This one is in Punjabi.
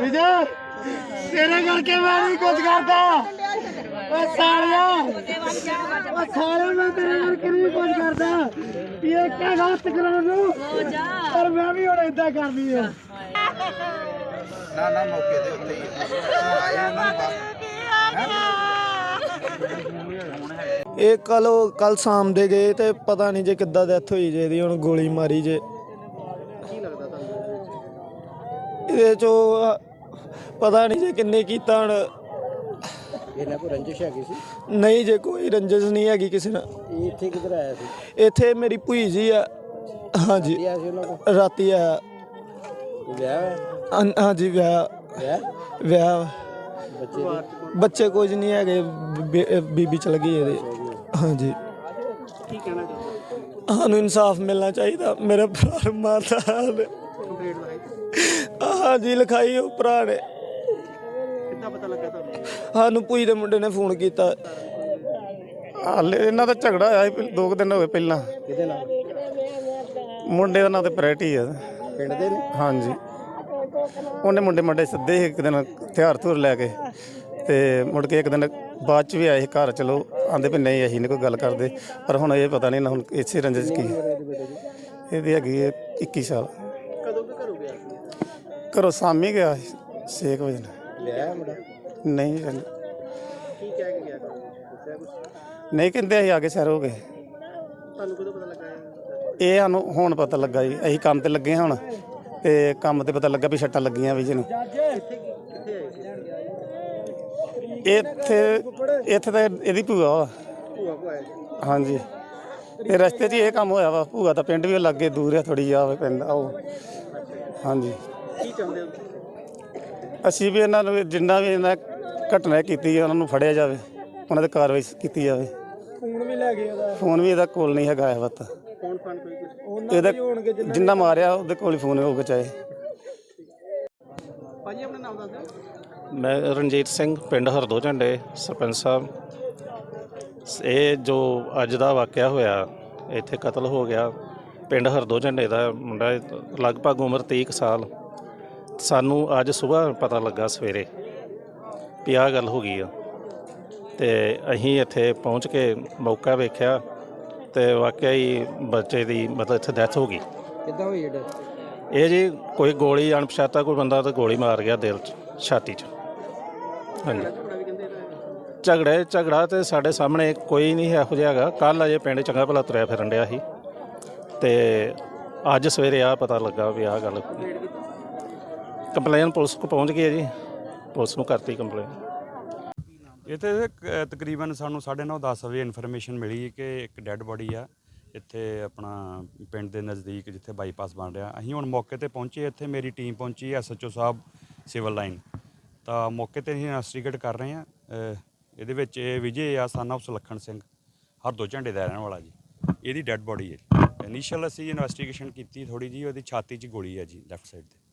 ਵਿਜੇ ਤੇਰੇ ਕਰਕੇ ਮੈਂ ਨਹੀਂ ਕੁਝ ਕਰਦਾ। ਓ ਸਾਲਿਆ ਓ ਸਾਲਿਆ ਮੈਂ ਤੇਰੇ ਕਰਕੇ ਨਹੀਂ ਕੁਝ ਕਰਦਾ। ਇਹ ਕਿਆ ਗਲਤ ਕਰਾਉਣ ਨੂੰ ਪਰ ਮੈਂ ਵੀ ਹੁਣ ਇਦਾਂ ਕਰਨੀ ਆ। ਨਾ ਨਾ ਮੌਕੇ ਦੇ ਉੱਤੇ ਹੀ ਆਏ ਉਹਨਾਂ ਨੂੰ। ਇਹ ਕੱਲ ਕੱਲ ਸ਼ਾਮ ਦੇ ਗਏ ਤੇ ਪਤਾ ਨਹੀਂ ਜੇ ਕਿੱਦਾਂ ਡੈਥ ਹੋਈ ਜੇ ਇਹਦੀ ਹੁਣ ਗੋਲੀ ਮਾਰੀ ਜੇ। ਇਹਦੇ ਚੋਂ ਪਤਾ ਨਹੀਂ ਜੇ ਕਿੰਨੇ ਕੀਤਾ ਹੁਣ। ਇਹਨਾਂ ਕੋ ਰੰਜਿਸ਼ ਹੈਗੀ ਸੀ? ਨਹੀਂ ਜੇ ਕੋਈ ਰੰਜਿਸ਼ ਨਹੀਂ ਹੈਗੀ ਕਿਸੇ ਨਾਲ। ਇਹ ਇੱਥੇ ਕਿੱਧਰ ਆਇਆ ਸੀ? ਇੱਥੇ ਮੇਰੀ ਭੂਈ ਜੀ ਆ। ਹਾਂਜੀ। ਆਇਆ ਸੀ ਉਹਨਾਂ ਕੋ ਰਾਤੀ ਆ। ਵਿਆਹ ਹੈ ਹਾਂ- ਹਾਂਜੀ ਵਿਆਹ। ਵਿਆਹ? ਵਿਆਹ। ਬੱਚੇ ਦੀ? ਬੱਚੇ ਕੁਝ ਨਹੀਂ ਹੈਗੇ ਬੀ- ਬੀਬੀ ਚਲ ਗਈ ਇਹਦੇ। ਹਾਂਜੀ। ਕੀ ਕਹਿਣਾ ਚਾਹੁੰਦੇ ਸਾਨੂੰ ਇਨਸਾਫ ਮਿਲਣਾ ਚਾਹੀਦਾ। ਮੇਰੇ ਭਰਾ ਨੂੰ। ਮਾਰਦਾ ਹਾਲ ਕੰਪਲੀਟ ਲਾਈ ਹਾਂਜੀ ਲਿਖਾਈ ਉਹ ਭਰਾ ਨੇ। ਕਿੱਦਾਂ ਪਤਾ ਲੱਗਾ ਤੁਹਾਨੂੰ? ਸਾਨੂੰ ਭੂਈ ਦੇ ਮੁੰਡੇ ਨੇ ਫੋਨ ਕੀਤਾ। ਹਾਲੇ ਇਹਨਾਂ ਦਾ ਝਗੜਾ ਹੋਇਆ ਸੀ ਪਹਿ- ਦੋ ਕੁ ਦਿਨ ਹੋਏ ਪਹਿਲਾਂ। ਕਿਹਦੇ ਨਾਲ? ਮੁੰਡੇ ਦਾ ਨਾਂ ਤੇ ਪ੍ਰੈਟੀ ਆ। ਪਿੰਡ ਦੇ ਨੇ? ਹਾਂਜੀ। ਉਹਨੇ ਮੁੰਡੇ ਮੰਡੇ ਸੱਦੇ ਸੀ ਇੱਕ ਦਿਨ ਹਥਿਆਰ ਧੁਰ ਲੈ ਕੇ। ਤੇ ਮੁੜ ਕੇ ਇੱਕ ਦਿਨ ਬਾਅਦ ਚ ਵੀ ਆਏ ਸੀ ਘਰ ਚਲੋ ਆਂਦੇ ਵੀ ਨਹੀਂ ਅਸੀਂ ਨਹੀਂ ਕੋਈ ਗੱਲ ਕਰਦੇ। ਪਰ ਹੁਣ ਇਹ ਪਤਾ ਨਹੀਂ ਨਾ ਹੁਣ ਇਸੇ ਰੰਜਿਸ਼ ਕੀ। ਇਹਦੇ ਹੈਗੀ ਹੈ 21 ਸਾਲ। ਘਰੋਂ ਸਾਮੀ ਗਿਆ 6 ਵਜੇ ਵਿਆਹ ਹੈ ਮੁੰਡਾ? ਨਹੀਂ ਕੀ ਕਹਿ ਕੇ ਗਿਆ? ਦੱਸਿਆ ਕੁਛ? ਨਹੀਂ ਕਹਿੰਦੇ ਅਸੀਂ ਆਗੇ ਹੋ ਗਏ। ਤੁਹਾਨੂੰ ਕਦੋਂ ਪਤਾ ਲੱਗਾ ਇਹ? ਇਹ ਸਾਨੂੰ ਹੁਣ ਪਤਾ ਲੱਗਾ ਜੀ ਅਸੀਂ ਕੰਮ ਤੇ ਲੱਗੇ ਹਾਂ ਹੁਣ ਤੇ ਕੰਮ ਤੇ ਪਤਾ ਲੱਗਾ ਵੀ ਛੱਟਾਂ ਲੱਗੀਆਂ ਵੀ ਜੀ ਨੂੰ। ਕਿੱਥੇ ਕੀ- ਕਿੱਥੇ ਆਏ ਸੀ? ਇੱਥੇ ਇੱਥੇ ਤਾਂ ਇਹਦੀ ਭੂਆ ਵਾ। ਭੂਆ ਕੋ ਆਏ ਸੀ? ਹਾਂਜੀ। ਤੇ ਰਸਤੇ 'ਚ ਹੀ ਇਹ ਕੰਮ ਹੋਇਆ ਵਾ ਭੂਆ ਦਾ ਪਿੰਡ ਵੀ ਲੱਗੇ ਦੂਰ ਆ ਥੋੜੀ ਆ ਪਿੰਡ ਆ ਉਹ ਹਾਂਜੀ। ਕੀ ਚਾਹੁੰਦੇ ਹੋ? ਅਸੀਂ ਵੀ ਇਹਨਾਂ ਨੂੰ ਜਿੰਨਾ ਵੀ ਇਹਨਾਂ ਘਟਨਾ ਕੀਤੀ ਹੈ ਉਹਨਾਂ ਨੂੰ ਫੜਿਆ ਜਾਵੇ ਉਹਨਾਂ ਤੇ ਕਾਰਵਾਈ ਕੀਤੀ ਜਾਵੇ। ਫੋਨ ਵੀ ਲੈ ਗਏ ਉਹਦਾ? ਫੋਨ ਵੀ ਇਹਦਾ ਕੋਲ ਨਹੀਂ ਹੈਗਾ ਇਹ ਵਤ ਫੋਨ ਫਾਨ ਕੋਈ ਕੁਛ? ਉਹਨਾਂ ਇਹਦਾ ਵੀ ਹੋਣਗੇ ਜਿੰਨਾ ਮਾਰਿਆ ਉਹਦੇ ਕੋਲ ਹੀ ਫੋਨ ਹੋਊਗਾ ਚਾਹੇ। ਭਾਜੀ ਆਪਣਾ ਨਾਮ ਦੱਸ ਦਿਓ। ਮੈਂ ਰਣਜੀਤ ਸਿੰਘ ਪਿੰਡ ਹਰਦੋ ਝੰਡੇ ਸਰਪੰਚ ਸਾਹਿਬ। ਇਹ ਜੋ ਅੱਜ ਦਾ ਵਾਕਿਆ ਹੋਇਆ ਇੱਥੇ ਕਤਲ ਹੋ ਗਿਆ। ਪਿੰਡ ਹਰਦੋ ਝੰਡੇ ਦਾ ਮੁੰਡਾ ਲਗਭਗ ਉਮਰ 30 ਕੁ ਸਾਲ। ਸਾਨੂੰ ਅੱਜ ਸਵੇਰ ਪਤਾ ਲੱਗਾ ਸਵੇਰੇ ਵੀ ਆਹ ਗੱਲ ਹੋ ਗਈ ਆ। ਤੇ ਅਸੀਂ ਇੱਥੇ ਪਹੁੰਚ ਕੇ ਮੌਕਾ ਵੇਖਿਆ ਤੇ ਵਾਕਿਆ ਹੀ ਬੱਚੇ ਦੀ ਮਤਲਬ ਇੱਥੇ ਡੈਥ ਹੋ ਗਈ। ਕਿੱਦਾਂ ਹੋਈ ਇਹ ਇਹ ਜੀ ਕੋਈ ਗੋਲੀ ਅਣਪਛਾਤਾ ਕੋਈ ਬੰਦਾ ਤੇ ਗੋਲੀ ਮਾਰ ਗਿਆ ਦਿਲ 'ਚ ਛਾਤੀ 'ਚ। ਹਾਂਜੀ। ਝਗੜਾ ਝਗੜਾ ਤੇ ਸਾਡੇ ਸਾਹਮਣੇ ਕੋਈ ਨਹੀਂ ਇਹੋ ਜਿਹਾ ਹੈਗਾ। ਕੱਲ ਅਜੇ ਪਿੰਡ ਚੰਗਾ ਭਲਾ ਤੁਰਿਆ ਫਿਰਨ ਡਿਆ ਸੀ। ਤੇ ਅੱਜ ਸਵੇਰੇ ਆ ਪਤਾ ਲੱਗਾ ਵੀ ਆਹ ਗੱਲ ਕੰਪਲੇਨ ਪੁਲਿਸ ਕੋ ਪਹੁੰਚ ਗਈ ਹੈ ਜੀ। ਪੁਲਿਸ ਨੂੰ ਕਰਤੀ ਕੰਪਲੇਨ ਇੱਥੇ ਤੇ ਤਕਰੀਬਨ ਸਾਨੂੰ 9:30 10 ਵਜੇ ਇਨਫੋਰਮੇਸ਼ਨ ਮਿਲੀ ਕਿ ਇੱਕ ਡੈੱਡ ਬੋਡੀ ਆ, ਇੱਥੇ ਆਪਣਾ ਪਿੰਡ ਦੇ ਨਜ਼ਦੀਕ ਜਿੱਥੇ ਬਾਈਪਾਸ ਬਣ ਰਿਹਾ। ਅਸੀਂ ਹੁਣ ਮੌਕੇ ਤੇ ਪਹੁੰਚੇ, ਇੱਥੇ ਮੇਰੀ ਟੀਮ ਪਹੁੰਚੀ ਐਸਐਚਓ ਸਾਹਿਬ ਸਿਵਲ ਲਾਈਨ ਤਾਂ ਮੌਕੇ ਤੇ ਅਸੀਂ ਇਨਵੈਸਟੀਗੇਟ ਕਰ ਰਹੇ ਹਾਂ। ਇਹਦੇ ਵਿੱਚ ਇਹ ਵਿਜੇ ਆ ਸਨ ਆਫ ਸੁਲੱਖਣ ਸਿੰਘ। ਹਰ ਦੋ ਝੰਡੇ ਦਾ ਰਹਿਣ ਵਾਲਾ ਜੀ। ਇਹਦੀ ਡੈੱਡ ਬੋਡੀ ਹੈ। ਇਨੀਸ਼ੀਅਲ ਅਸੀਂ ਇਨਵੈਸਟੀਗੇਸ਼ਨ ਕੀਤੀ ਥੋੜੀ ਜੀ ਉਹਦੀ ਛਾਤੀ 'ਚ ਗੋਲੀ ਆ ਜੀ ਲੈਫਟ ਸਾਈਡ ਤੇ।